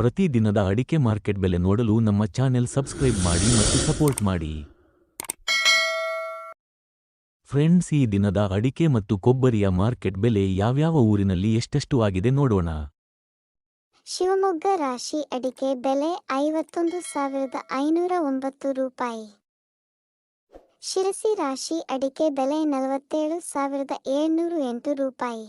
ಪ್ರತಿದಿನದ ಅಡಿಕೆ ಮಾರ್ಕೆಟ್ ಬೆಲೆ ನೋಡಲು ನಮ್ಮ ಚಾನೆಲ್ ಸಬ್ಸ್ಕ್ರೈಬ್ ಮಾಡಿ ಮತ್ತು ಸಪೋರ್ಟ್ ಮಾಡಿ. ಫ್ರೆಂಡ್ಸ್, ಈ ದಿನದ ಅಡಿಕೆ ಮತ್ತು ಕೊಬ್ಬರಿಯ ಮಾರ್ಕೆಟ್ ಬೆಲೆ ಯಾವ್ಯಾವ ಊರಿನಲ್ಲಿ ಎಷ್ಟೆಷ್ಟು ಆಗಿದೆ ನೋಡೋಣ. ಶಿವಮೊಗ್ಗ ರಾಶಿ ಅಡಿಕೆ ಬೆಲೆ ಐವತ್ತೊಂದು ಸಾವಿರದ ಐನೂರ ಒಂಬತ್ತು ರೂಪಾಯಿ. ಶಿರಸಿ ರಾಶಿ ಅಡಿಕೆ ಬೆಲೆ ನಲವತ್ತೇಳು ಸಾವಿರದ ಏಳ್ನೂರು ಎಂಟು ರೂಪಾಯಿ.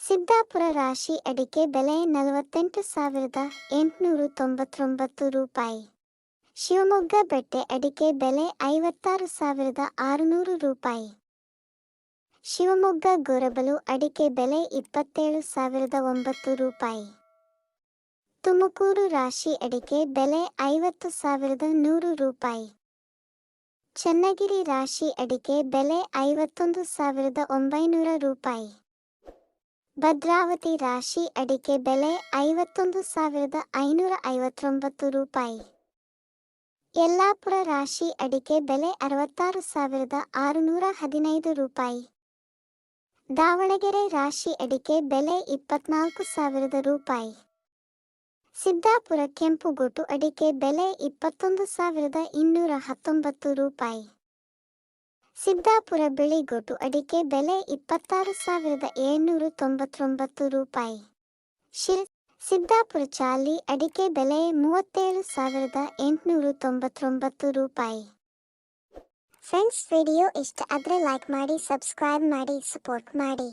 ಸಿದ್ದಾಪುರ ರಾಶಿ ಅಡಿಕೆ ಬೆಲೆ ನಲವತ್ತೆಂಟು ಸಾವಿರದ ಎಂಟುನೂರು ತೊಂಬತ್ತೊಂಬತ್ತು ರೂಪಾಯಿ. ಶಿವಮೊಗ್ಗ ಬೆಟ್ಟೆ ಅಡಿಕೆ ಬೆಲೆ ಐವತ್ತಾರು ಸಾವಿರದ ಆರುನೂರು ರೂಪಾಯಿ. ಶಿವಮೊಗ್ಗ ಗೊರಬಲು ಅಡಿಕೆ ಬೆಲೆ ಇಪ್ಪತ್ತೇಳು ಸಾವಿರದ ಒಂಬತ್ತು ರೂಪಾಯಿ. ತುಮಕೂರು ರಾಶಿ ಅಡಿಕೆ ಬೆಲೆ ಐವತ್ತು ಸಾವಿರದ ನೂರು ರೂಪಾಯಿ. ಚನ್ನಗಿರಿ ರಾಶಿ ಅಡಿಕೆ ಬೆಲೆ ಐವತ್ತೊಂದು ಸಾವಿರದ ಒಂಬೈನೂರ ರೂಪಾಯಿ. ಭದ್ರಾವತಿ ರಾಶಿ ಅಡಿಕೆ ಬೆಲೆ ಐವತ್ತೊಂದು ಸಾವಿರದ ಐನೂರ ಐವತ್ತೊಂಬತ್ತು ರೂಪಾಯಿ. ಯಲ್ಲಾಪುರ ರಾಶಿ ಅಡಿಕೆ ಬೆಲೆ ಅರವತ್ತಾರು ಸಾವಿರದ ಆರುನೂರ ಹದಿನೈದು ರೂಪಾಯಿ. ದಾವಣಗೆರೆ ರಾಶಿ ಅಡಿಕೆ ಬೆಲೆ ಇಪ್ಪತ್ನಾಲ್ಕು ಸಾವಿರದ ರೂಪಾಯಿ. ಸಿದ್ದಾಪುರ ಕೆಂಪುಗೋಟು ಅಡಿಕೆ ಬೆಲೆ ಇಪ್ಪತ್ತೊಂದು ಸಾವಿರದ ಇನ್ನೂರ ಹತ್ತೊಂಬತ್ತು ರೂಪಾಯಿ. ಸಿದ್ದಾಪುರ ಬಿಳಿಗೊಟ್ಟು ಅಡಿಕೆ ಬೆಲೆ ಇಪ್ಪತ್ತಾರು ಸಾವಿರದ ಏಳ್ನೂರ ತೊಂಬತ್ತೊಂಬತ್ತು ರೂಪಾಯಿ. ಶಿರ್ ಸಿದ್ದಾಪುರ ಚಾಲಿ ಅಡಿಕೆ ಬೆಲೆ ಮೂವತ್ತೇಳು ಸಾವಿರದ ಎಂಟುನೂರ ತೊಂಬತ್ತೊಂಬತ್ತು ರೂಪಾಯಿ. ಫ್ರೆಂಡ್ಸ್, ವಿಡಿಯೋ ಇಷ್ಟ ಆದರೆ ಲೈಕ್ ಮಾಡಿ, ಸಬ್ಸ್ಕ್ರೈಬ್ ಮಾಡಿ, ಸಪೋರ್ಟ್ ಮಾಡಿ.